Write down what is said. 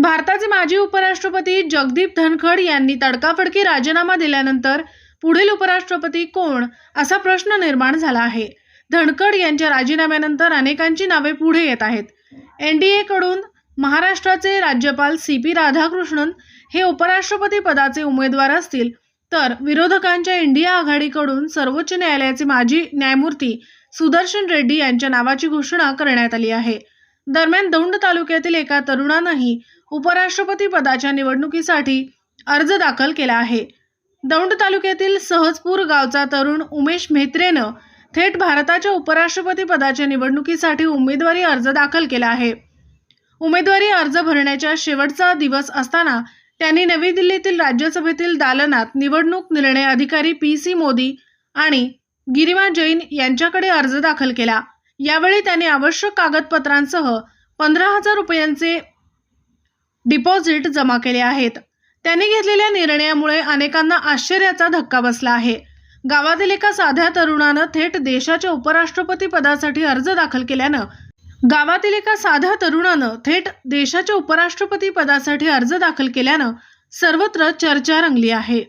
भारताचे माजी उपराष्ट्रपती जगदीप धनखड यांनी तडकाफडकी राजीनामा दिल्यानंतर पुढील उपराष्ट्रपती कोण असा प्रश्न निर्माण झाला आहे. धनखड यांच्या राजीनाम्यानंतर अनेकांची नावे पुढे येत आहेत. एन डी एकडून महाराष्ट्राचे राज्यपाल सी पी राधाकृष्णन हे उपराष्ट्रपती पदाचे उमेदवार असतील तर विरोधकांच्या इंडिया आघाडीकडून सर्वोच्च न्यायालयाचे माजी न्यायमूर्ती सुदर्शन रेड्डी यांच्या नावाची घोषणा करण्यात आली आहे. दरम्यान दौंड तालुक्यातील एका तरुणानंही उपराष्ट्रपती पदाच्या निवडणुकीसाठी अर्ज दाखल केला आहे. दौंड तालुक्यातील सहजपूर गावचा तरुण उमेश म्हेत्रेनं थेट भारताच्या उपराष्ट्रपती पदाच्या निवडणुकीसाठी उमेदवारी अर्ज दाखल केला आहे. उमेदवारी अर्ज भरण्याच्या शेवटचा दिवस असताना त्यांनी नवी दिल्लीतील राज्यसभेतील दालनात निवडणूक निर्णय अधिकारी पी सी मोदी आणि गिरिमा जैन यांच्याकडे अर्ज दाखल केला. यावेळी त्यांनी आवश्यक कागदपत्रांसह पंधरा हजार रुपयांचे डिपॉझिट जमा केले आहेत. त्यांनी घेतलेल्या निर्णयामुळे अनेकांना आश्चर्याचा धक्का बसला आहे. गावातील एका साध्या तरुणानं थेट देशाच्या उपराष्ट्रपती पदासाठी अर्ज दाखल केल्यानं गावातील एका साध्या तरुणानं थेट देशाच्या उपराष्ट्रपती पदासाठी अर्ज दाखल केल्यानं सर्वत्र चर्चा रंगली आहे.